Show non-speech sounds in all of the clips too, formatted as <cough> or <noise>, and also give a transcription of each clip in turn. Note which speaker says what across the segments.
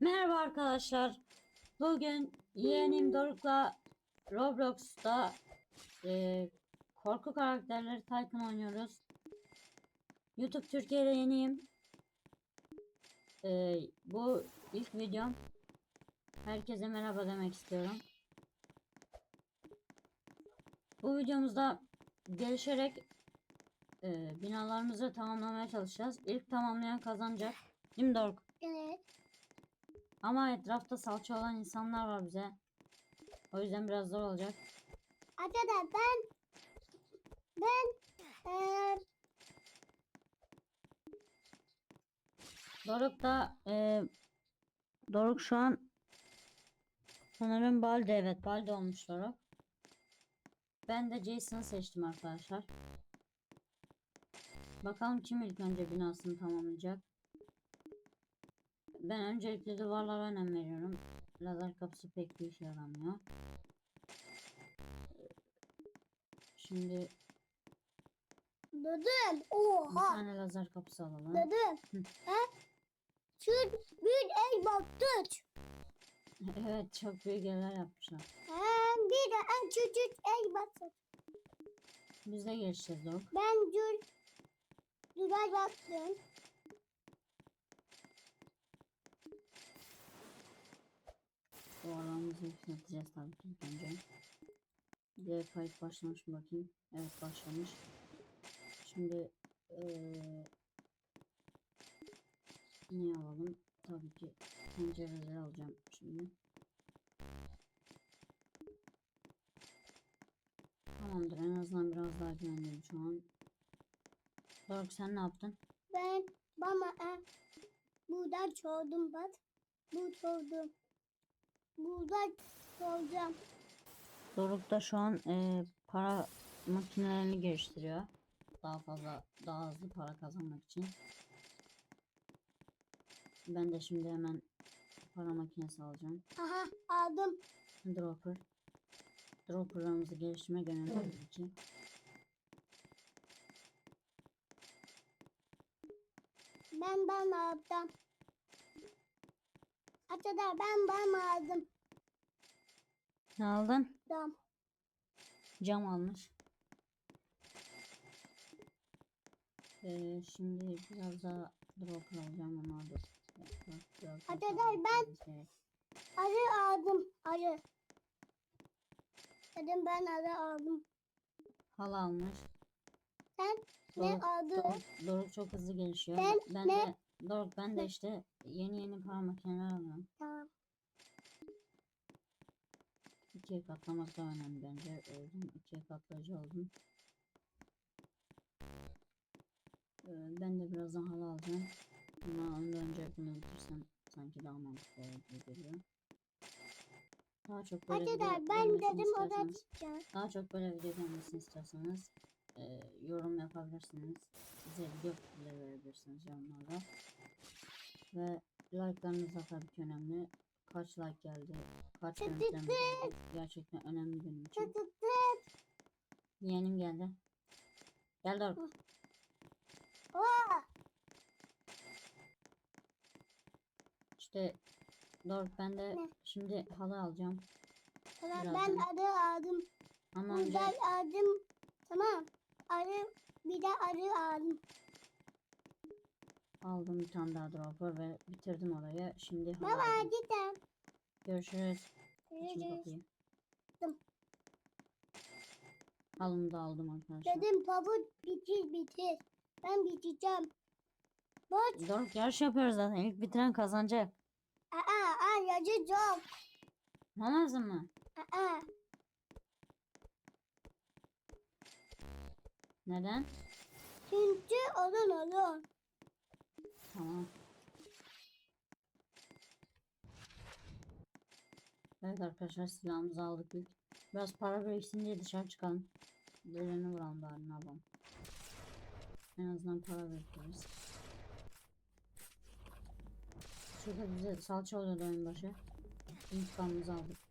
Speaker 1: Merhaba arkadaşlar. Bugün yeğenim Doruk'la Roblox'ta e, korku karakterleri Tycoon oynuyoruz. YouTube Türkiye'de yeniyim. E, bu ilk videom. Herkese merhaba demek istiyorum. Bu videomuzda gelişerek e, binalarımızı tamamlamaya çalışacağız. İlk tamamlayan kazanacak. Değil mi Doruk?
Speaker 2: Evet.
Speaker 1: Ama etrafta salça olan insanlar var bize. O yüzden biraz zor olacak.
Speaker 2: Arkadaşlar ben ben eee
Speaker 1: Doruk da e, Doruk şu an sanırım Balde evet Balde olmuş Doruk. Ben de Jason'ı seçtim arkadaşlar. Bakalım kim ilk önce binasını tamamlayacak. Ben öncelikle duvarlara önem veriyorum. Lazer kapısı pek bir işe yaramıyor. Şimdi
Speaker 2: dedim.
Speaker 1: bir
Speaker 2: Oha.
Speaker 1: tane lazer kapısı alalım.
Speaker 2: Dedim. He? Şu bir el baktı.
Speaker 1: Evet çok büyük yerler yapmışlar.
Speaker 2: He, bir de en küçük el baktı.
Speaker 1: Biz de Doruk.
Speaker 2: Ben dur duray baktım.
Speaker 1: Duvarlarımızı yükselteceğiz tabii ki önce. Bir de kayıt başlamış mı bakayım. Evet başlamış. Şimdi eee ne alalım? Tabii ki pencereleri alacağım şimdi. Tamamdır en azından biraz daha güvenliyim şu an. Doruk sen ne yaptın?
Speaker 2: Ben bana e, buradan çoğdum bak. Bu çoğdum. Buradan çoğdum.
Speaker 1: Doruk da şu an eee, para makinelerini geliştiriyor. Daha fazla, daha hızlı para kazanmak için. Ben de şimdi hemen para makinesi alacağım.
Speaker 2: Aha aldım.
Speaker 1: Dropper. Dropper'larımızı geliştirmek önemli tabii ki.
Speaker 2: Ben ben aldım. Arkadaşlar ben ben aldım.
Speaker 1: Ne aldın?
Speaker 2: Tamam.
Speaker 1: Cam almış. Ee, şimdi biraz daha dropper alacağım ama dur.
Speaker 2: Arkadaşlar ben-
Speaker 1: makinesi-
Speaker 2: Arı aldım. Arı. Dedim ben arı aldım.
Speaker 1: Halı almış.
Speaker 2: Sen ne
Speaker 1: Doruk,
Speaker 2: aldın?
Speaker 1: Doruk, Doruk çok hızlı gelişiyor.
Speaker 2: Ben
Speaker 1: ben
Speaker 2: ne-
Speaker 1: de Doruk ben de işte yeni yeni para makineler alıyorum.
Speaker 2: Tamam.
Speaker 1: İkiye katlamak da önemli bence. Öldüm. İkiye katlayıcı oldum. Ee, ben de birazdan halı alacağım. Ama ondan önce bunu bitirsem sanki daha mantıklı olur geliyor. Daha çok böyle
Speaker 2: Arkadaşlar ben dedim çıkacağım.
Speaker 1: daha çok böyle video gelmesini istiyorsanız e, yorum yapabilirsiniz. Bize video fikirleri verebilirsiniz yorumlarda. Ve like'larınız da tabii ki önemli. Kaç like geldi, kaç görüntüleme geldi gerçekten önemli benim için. Yeğenim geldi. Gel Doruk.
Speaker 2: Oha.
Speaker 1: İşte Doruk ben de
Speaker 2: Ne?
Speaker 1: şimdi halı alacağım.
Speaker 2: Tamam
Speaker 1: Birazdan.
Speaker 2: ben arı aldım.
Speaker 1: Ama önce
Speaker 2: aldım. Tamam. Arı bir de arı aldım.
Speaker 1: aldım bir tane daha dropper ve bitirdim orayı. Şimdi
Speaker 2: Baba gidem.
Speaker 1: Görüşürüz. Açın
Speaker 2: Görüşürüz.
Speaker 1: kapıyı.
Speaker 2: Tamam.
Speaker 1: Halımı da aldım arkadaşlar.
Speaker 2: Dedim pabuk bitir bitir. Ben bitireceğim. Bak.
Speaker 1: Doruk yarış yapıyoruz zaten. İlk bitiren kazanacak.
Speaker 2: Aa, aa yazacağım.
Speaker 1: Olmazsın mı?
Speaker 2: Aa.
Speaker 1: Neden?
Speaker 2: Çünkü olur olur.
Speaker 1: Tamam. Evet arkadaşlar silahımızı aldık ilk. Biraz para biriksin diye dışarı çıkalım. Birilerini vuralım bari ne yapalım. En azından para biriktiririz. Şurada bize salça oluyordu oyun başı. İntikamımızı aldık.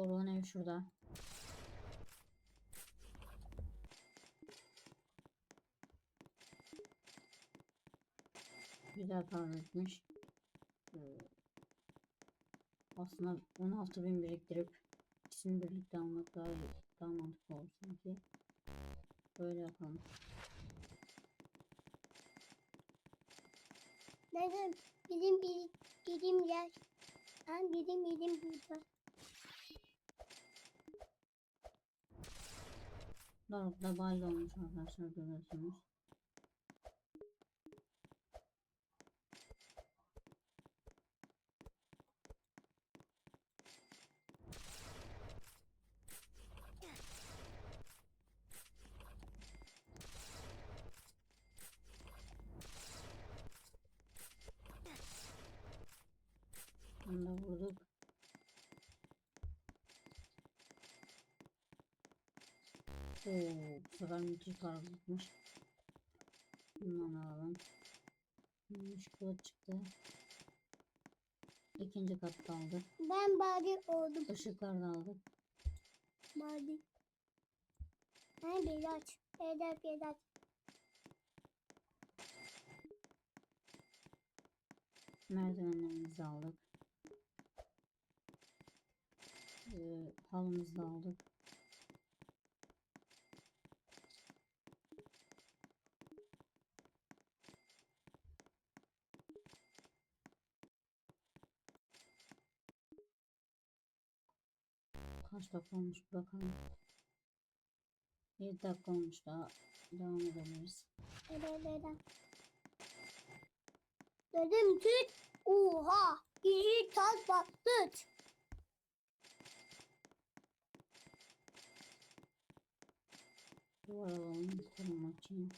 Speaker 1: Doğru olan şurada. Güzel para etmiş. Ee, aslında 16 bin biriktirip ikisini birlikte almak daha, daha mantıklı olur sanki. Böyle yapalım.
Speaker 2: Nerede? Bizim birim yer. Ben birim birim burada.
Speaker 1: Doruk'ta balde olmuş arkadaşlar görüyorsunuz. Onu da vurduk. Müthiş para tutmuş. Bundan alalım. Gümüş kılıç çıktı. İkinci katta aldık.
Speaker 2: Ben bari oldum.
Speaker 1: Işıklar da aldık.
Speaker 2: Bari. Ben biraz. Biraz biraz.
Speaker 1: Merdivenlerimizi aldık. Ee, halımızı da aldık. Kaç dakika olmuş bir bakalım. 7 dakika olmuş daha devam edebiliriz.
Speaker 2: Biraz biraz. Dedim tüt. Oha. İyi tas baktı.
Speaker 1: Duvar alalım korumak için.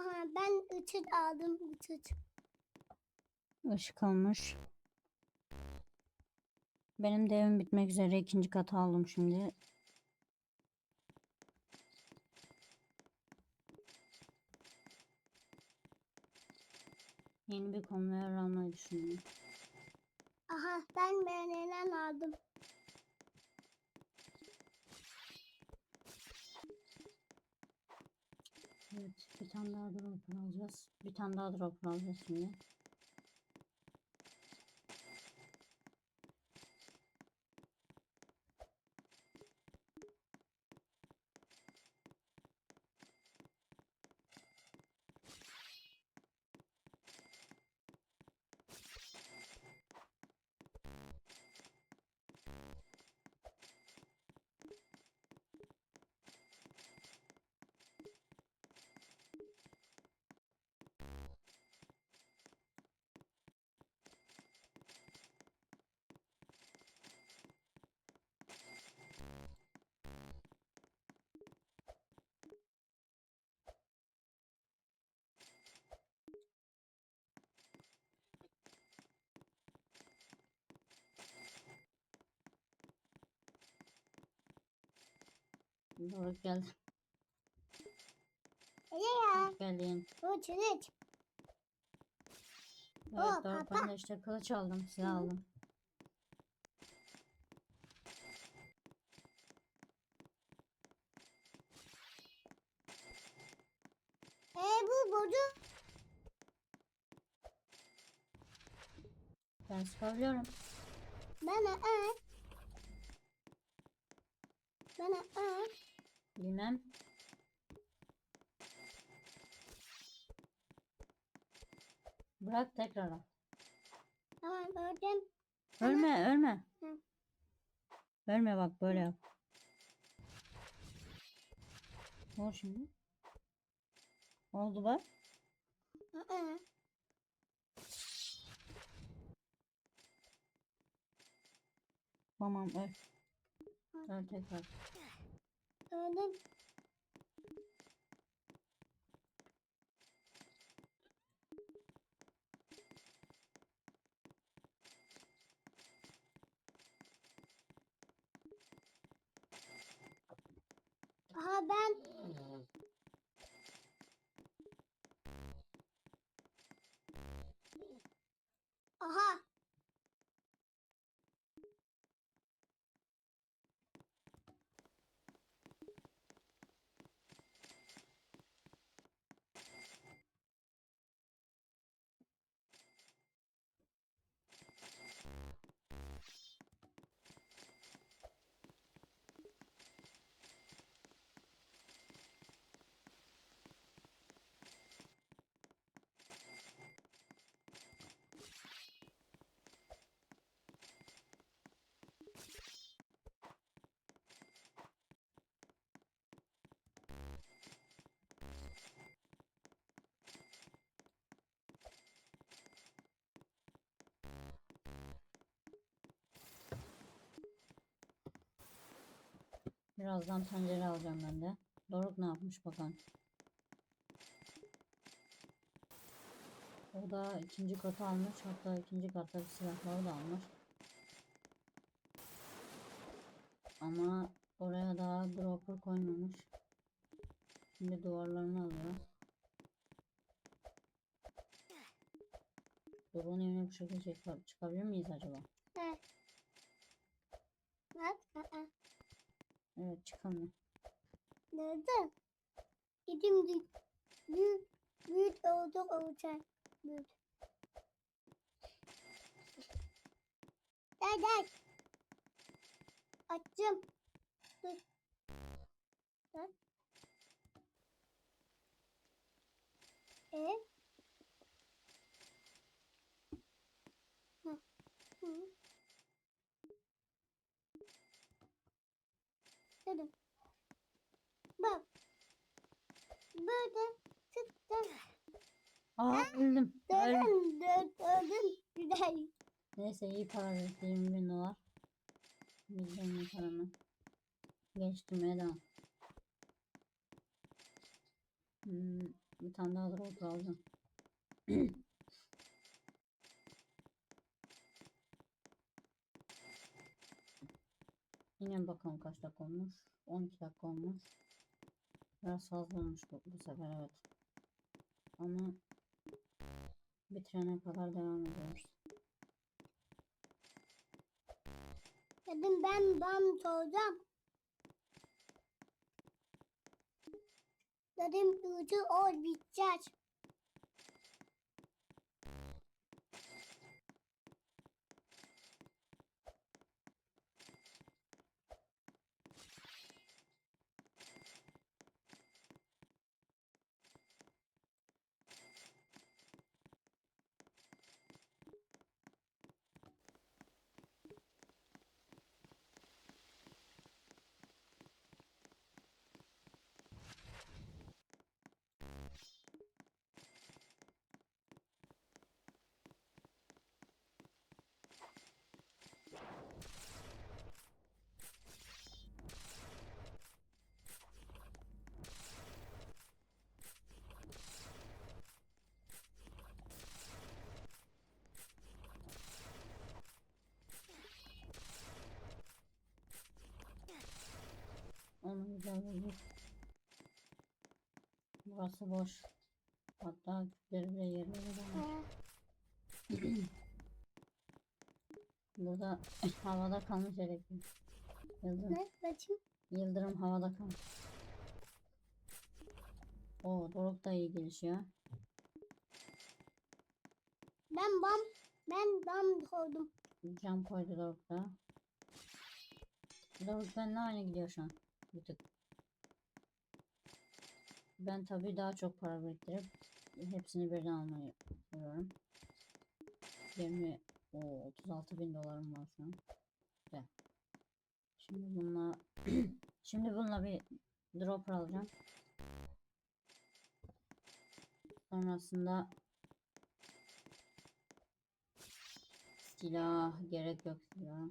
Speaker 2: Aha ben ıçıt aldım ıçıt.
Speaker 1: Işık almış. Benim de evim bitmek üzere ikinci katı aldım şimdi. Yeni bir konveyör almayı düşünüyorum.
Speaker 2: Aha ben beğenilen aldım.
Speaker 1: Evet, bir tane daha drop alacağız. Bir tane daha drop alacağız şimdi. Doğru geldi.
Speaker 2: Öyle ya.
Speaker 1: Hoş geldin.
Speaker 2: Uçuruç.
Speaker 1: Evet
Speaker 2: Oo,
Speaker 1: ben de işte kılıç aldım, silah aldım.
Speaker 2: E bu bozu.
Speaker 1: Ben sıkabiliyorum.
Speaker 2: Bana at. Bana at.
Speaker 1: Bilmem. Al.
Speaker 2: Tamam gördüm.
Speaker 1: Ölme, ölme.
Speaker 2: Hı.
Speaker 1: Ölme bak böyle yap. Ne oldu şimdi? Oldu bak.
Speaker 2: Aa,
Speaker 1: Tamam öl. Öl tekrar.
Speaker 2: Gördüm. Aha ben aha
Speaker 1: Birazdan tencere alacağım ben de. Doruk ne yapmış bakalım. O da ikinci katı almış. Hatta ikinci kattaki silahları da almış. Ama oraya daha dropper koymamış. Şimdi duvarlarını alıyor. Doruk'un evine bu şekilde çıkabilir miyiz acaba?
Speaker 2: ne? Bak aa
Speaker 1: Evet çıkamıyor.
Speaker 2: nerede? Gidim büyük büyük büyük olacak olacak büyük. Gel gel. Açtım. Dur. Dur. E? Hı. Hı. Dedim. Bak. Böyle sıktım.
Speaker 1: Aa öldüm. Öldüm.
Speaker 2: Dedim. Güzel.
Speaker 1: Neyse iyi para birikti 20 bin dolar. Bizden paramı. Geçtim devam. Hmm, bir tane daha drop aldım. <clears throat> bakalım kaç dakika olmuş. 12 dakika olmuş. Biraz fazla olmuş bu, bu sefer evet. Ama bitirene kadar devam ediyoruz.
Speaker 2: Dedim ben ben soracağım. Dedim ucu ol bitecek.
Speaker 1: Bulduk. Burası boş. Hatta küpleri bile gelmiş.
Speaker 2: Ee,
Speaker 1: Burada <clears throat> havada kalmış elektrik. Yıldırım,
Speaker 2: ne bakayım?
Speaker 1: yıldırım havada kalmış. Oo, Doruk da iyi gelişiyor.
Speaker 2: Ben bam ben bam koydum.
Speaker 1: Cam koydu Doruk da. Doruk benimle aynı gidiyor şu an. Bir tık. Ben tabii daha çok para biriktirip hepsini birden almayı yapıyorum. 20 o 36 bin dolarım var şu an. Güzel. Şimdi bununla <clears throat> şimdi bununla bir dropper alacağım. Sonrasında silah gerek yok silah.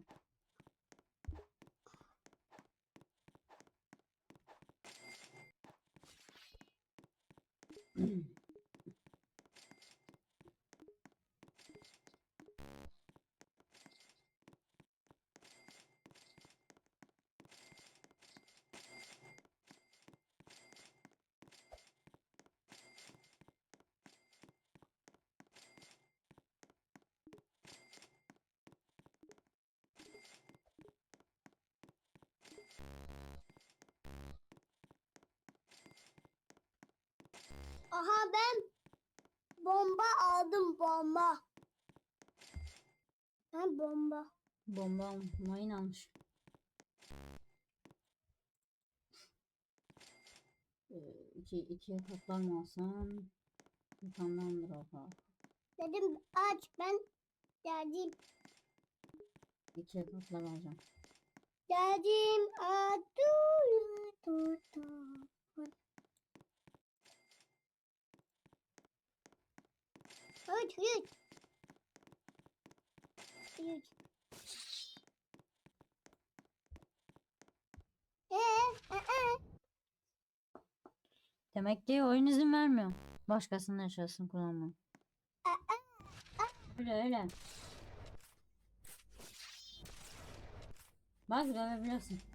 Speaker 2: Aha ben bomba aldım bomba. Ben bomba.
Speaker 1: Bomba mayın almış. Ee, iki, ikiye katlar mı alsam? Drop al?
Speaker 2: Dedim aç ben geldim.
Speaker 1: İkiye katlar alacağım.
Speaker 2: Geldim. Adu. Du, du. Üç, üç. Üç. Ee, ee,
Speaker 1: Demek ki oyun izin vermiyor. Başkasının eşyasını kullanma. Öyle öyle. Bak dövebiliyorsun.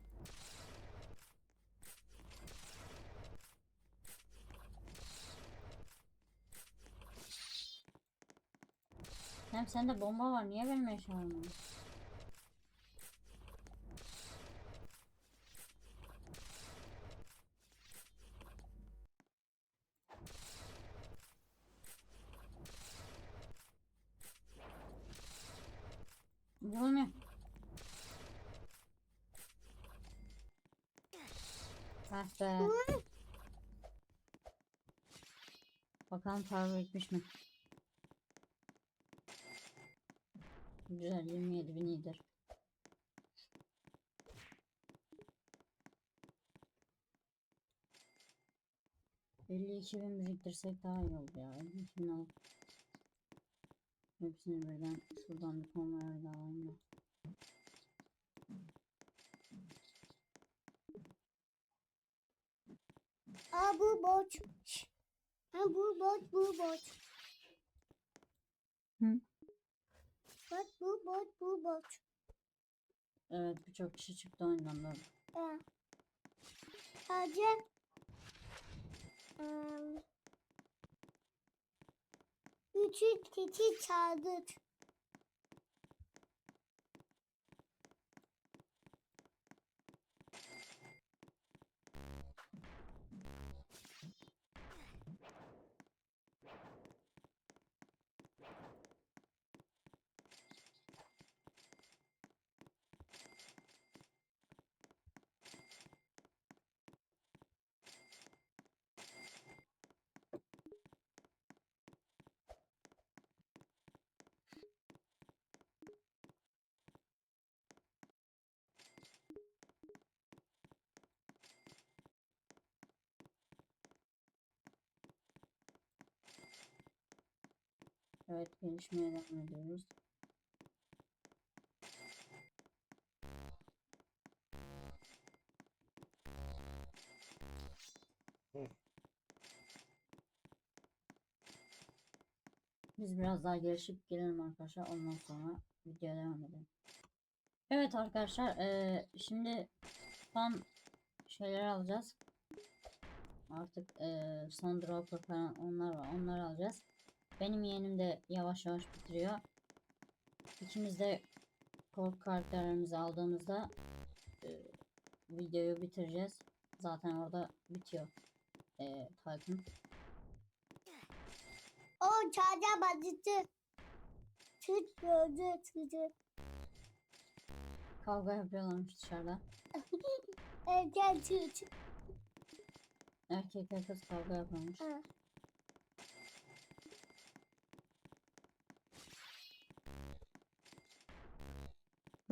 Speaker 1: Hem sende bomba var. Niye benim eşya almadın? Vurmuyor. Ah be. Bakalım para birikmiş mi? Güzel 27 bin iyidir. Elli iki bin biriktirsek daha iyi olur ya. 52 bin alıp hepsini birden şuradan bir konvoya da alayım da.
Speaker 2: Aa bu borç. Ha bu borç, bu borç.
Speaker 1: Hı?
Speaker 2: Bu borç, bu borç.
Speaker 1: Evet birçok kişi çıktı oyundan da.
Speaker 2: Ee, sadece ım, üçü kişi çaldık.
Speaker 1: Evet gelişmeye devam ediyoruz. Biz biraz daha gelişip gelelim arkadaşlar. Ondan sonra videoya devam edelim. Evet arkadaşlar eee, şimdi tam şeyler alacağız. Artık son dropper falan onlar var. Onları alacağız. Benim yeğenim de yavaş yavaş bitiriyor. İkimiz de korku karakterlerimizi aldığımızda e, videoyu bitireceğiz. Zaten orada bitiyor. E, Titan.
Speaker 2: O çalca bacısı. Çıt gördü, çıtı.
Speaker 1: Kavga yapıyorlarmış dışarıda. <laughs>
Speaker 2: Erken çıt.
Speaker 1: Erkekler kız kavga yapıyormuş.
Speaker 2: Ha.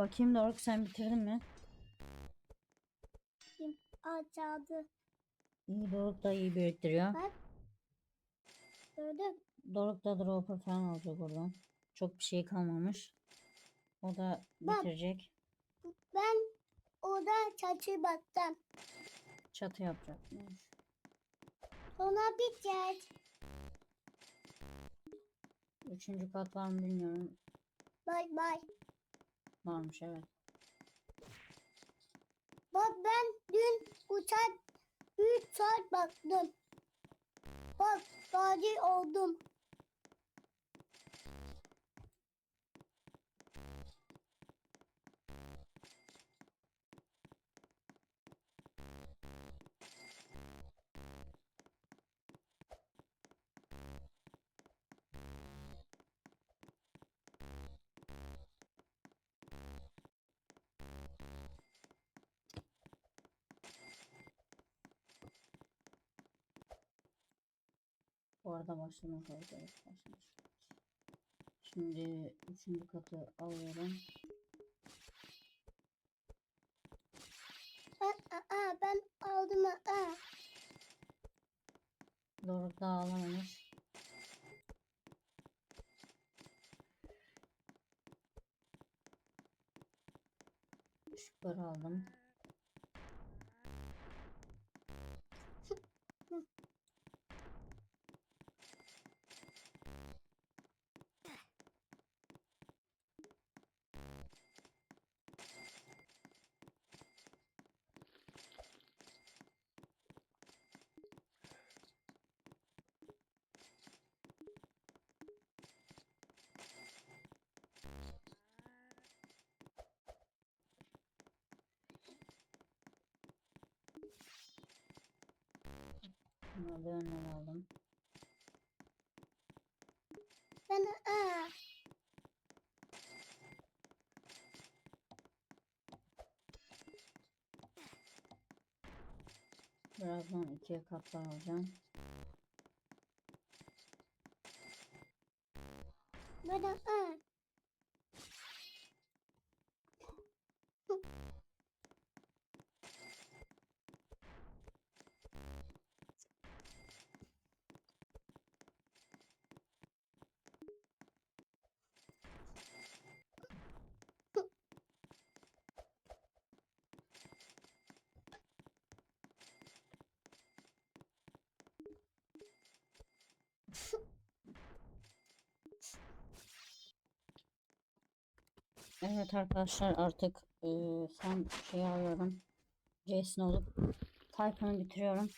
Speaker 1: Bakayım Doruk sen bitirdin mi?
Speaker 2: Aa çaldı.
Speaker 1: İyi Doruk da iyi biriktiriyor.
Speaker 2: Bak. Gördün.
Speaker 1: Doruk da dropper falan alacak oradan. Çok bir şey kalmamış. O da
Speaker 2: Bak.
Speaker 1: bitirecek.
Speaker 2: Ben orada çatı baktım.
Speaker 1: Çatı yapacakmış.
Speaker 2: Sonra bitecek.
Speaker 1: Üçüncü kat var mı bilmiyorum.
Speaker 2: Bay bay.
Speaker 1: Varmış evet.
Speaker 2: Bak ben dün uçak 3 saat baktım. Bak gazi oldum.
Speaker 1: Yukarıda başlamak oldu. Evet, başlamış. Şimdi üçüncü katı alıyorum.
Speaker 2: Ben aa ben aldım aa.
Speaker 1: Doruk daha alamamış. Şükür aldım. Buna da önlem aldım.
Speaker 2: Ben aa.
Speaker 1: Birazdan ikiye katlanacağım.
Speaker 2: Ben aa.
Speaker 1: Evet arkadaşlar artık eee son şeyi alıyorum. Jason olup Tayfun'u bitiriyorum.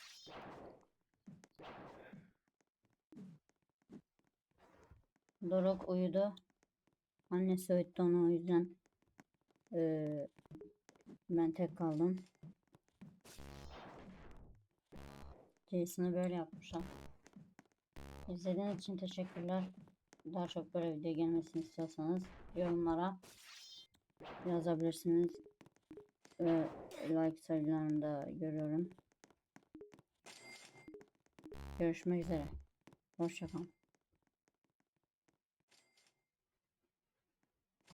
Speaker 1: Doruk uyudu. Annesi uyuttu onu o yüzden eee, ben tek kaldım. Jason'ı böyle yapmışlar. İzlediğiniz için teşekkürler. Daha çok böyle video gelmesini istiyorsanız yorumlara yazabilirsiniz. Ve like sayılarını da görüyorum. Görüşmek üzere. Hoşçakalın.